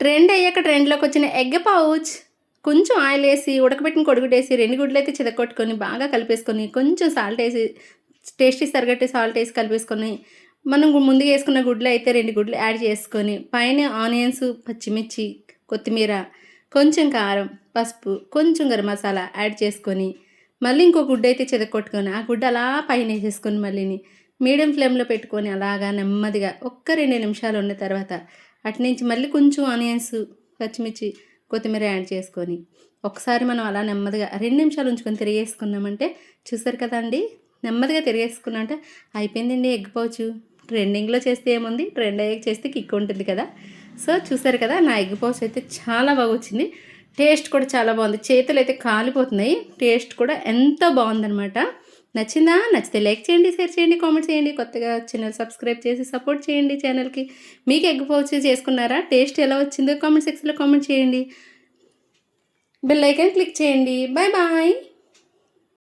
Trend అయ్యాక ట్రెండ్లోకి వచ్చిన egg pouch. కొంచెం ఆయిల్ వేసి ఉడకబెట్టిన కొడుకుటేసి రెండు గుడ్లు అయితే చిదగొట్టుకొని బాగా కలిపేసుకొని కొంచెం సాల్ట్ వేసి టేస్టీ సరిగట్టి సాల్ట్ వేసి కలిపేసుకొని మనం ముందుగా వేసుకున్న గుడ్లు అయితే రెండు గుడ్లు యాడ్ చేసుకొని పైన ఆనియన్స్ పచ్చిమిర్చి కొత్తిమీర కొంచెం కారం పసుపు కొంచెం గరం మసాలా యాడ్ చేసుకొని మళ్ళీ ఇంకో గుడ్డ అయితే చెదకొట్టుకొని ఆ గుడ్డ అలా పైన వేసేసుకొని మళ్ళీని మీడియం ఫ్లేమ్లో పెట్టుకొని అలాగా నెమ్మదిగా ఒక్క రెండు నిమిషాలు ఉన్న తర్వాత అటు నుంచి మళ్ళీ కొంచెం ఆనియన్స్ పచ్చిమిర్చి కొత్తిమీర యాడ్ చేసుకొని ఒకసారి మనం అలా నెమ్మదిగా రెండు నిమిషాలు ఉంచుకొని తిరిగేసుకున్నామంటే చూసారు కదండి నెమ్మదిగా తిరిగేసుకున్నామంటే అయిపోయిందండి ఎగ్ పౌచ్. ట్రెండింగ్లో చేస్తే ఏముంది? ట్రెండ్ అయ్యాక చేస్తే కిక్ ఉంటుంది కదా. సో చూసారు కదా నా ఎగ్ పౌచ్ అయితే చాలా బాగా వచ్చింది. టేస్ట్ కూడా చాలా బాగుంది. చేతులు అయితే కాలిపోతున్నాయి. టేస్ట్ కూడా ఎంతో బాగుందనమాట నచ్చిందా? నచ్చితే లైక్ చేయండి షేర్ చేయండి కామెంట్ చేయండి కొత్తగా ఛానల్ సబ్స్క్రైబ్ చేసి సపోర్ట్ చేయండి ఛానల్కి. మీకు ఎగ్ పౌచ్ చేసుకున్నారా? టేస్ట్ ఎలా వచ్చిందో కామెంట్ సెక్షన్లో కామెంట్ చేయండి. బెల్ ఐకాన్ క్లిక్ చేయండి. Bye bye.